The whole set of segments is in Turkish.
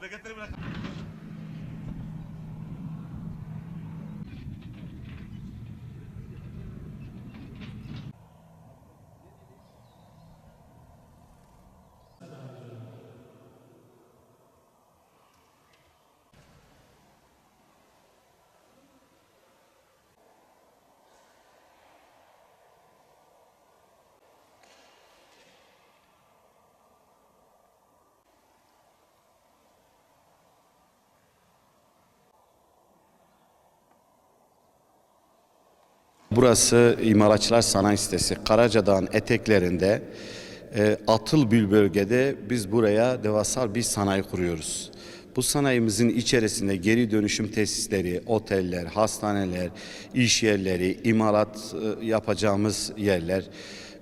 ¿De qué tenemos la Burası İmalatçılar Sanayi Sitesi. Karacadağ'ın eteklerinde e, atıl bir bölgede biz buraya devasal bir sanayi kuruyoruz. Bu sanayimizin içerisinde geri dönüşüm tesisleri, oteller, hastaneler, iş yerleri, imalat e, yapacağımız yerler.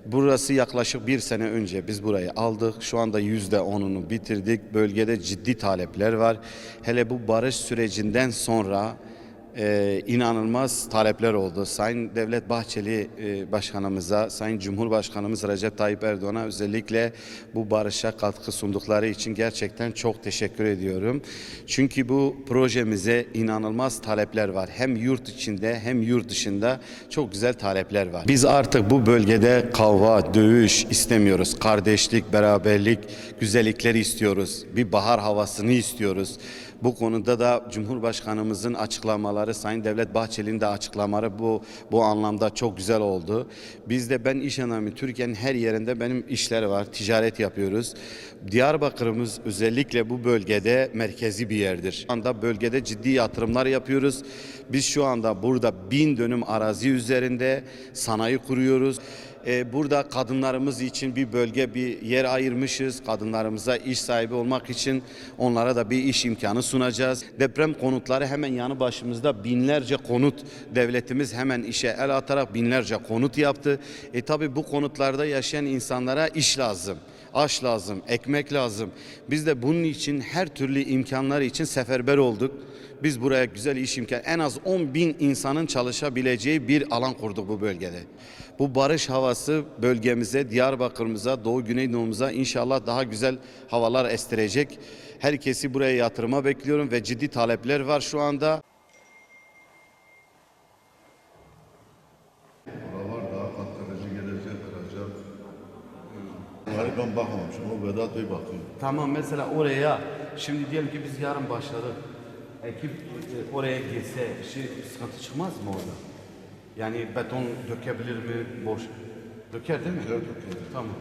Burası yaklaşık bir sene önce biz burayı aldık. Şu anda yüzde onunu bitirdik. Bölgede ciddi talepler var. Hele bu barış sürecinden sonra ee, inanılmaz talepler oldu. Sayın Devlet Bahçeli e, Başkanımıza, Sayın Cumhurbaşkanımız Recep Tayyip Erdoğan'a özellikle bu barışa katkı sundukları için gerçekten çok teşekkür ediyorum. Çünkü bu projemize inanılmaz talepler var. Hem yurt içinde hem yurt dışında çok güzel talepler var. Biz artık bu bölgede kavga, dövüş istemiyoruz. Kardeşlik, beraberlik, güzellikleri istiyoruz. Bir bahar havasını istiyoruz. Bu konuda da Cumhurbaşkanımızın açıklamaları, Sayın Devlet Bahçeli'nin de açıklamaları bu bu anlamda çok güzel oldu. Biz de ben iş adamı Türkiye'nin her yerinde benim işler var, ticaret yapıyoruz. Diyarbakır'ımız özellikle bu bölgede merkezi bir yerdir. Şu anda bölgede ciddi yatırımlar yapıyoruz. Biz şu anda burada bin dönüm arazi üzerinde sanayi kuruyoruz. Ee, burada kadınlarımız için bir bölge, bir yer ayırmışız. Kadınlarımıza iş sahibi olmak için onlara da bir iş imkanı sunacağız. Deprem konutları hemen yanı başımızda binlerce konut devletimiz hemen işe el atarak binlerce konut yaptı. E tabi bu konutlarda yaşayan insanlara iş lazım. Aş lazım, ekmek lazım. Biz de bunun için her türlü imkanlar için seferber olduk. Biz buraya güzel iş imkanı, en az 10 bin insanın çalışabileceği bir alan kurduk bu bölgede. Bu barış havası bölgemize, Diyarbakır'ımıza, Doğu Güneydoğu'muza inşallah daha güzel havalar estirecek. Herkesi buraya yatırıma bekliyorum ve ciddi talepler var şu anda. Verecek. Bunları ben bakmamışım. O Vedat Bey bakıyor. Tamam mesela oraya, şimdi diyelim ki biz yarın başladık. Ekip e, oraya girse şey, sıkıntı çıkmaz mı orada? Yani beton dökebilir mi? Boş. Döker değil mi? Döker, döker. Tamam.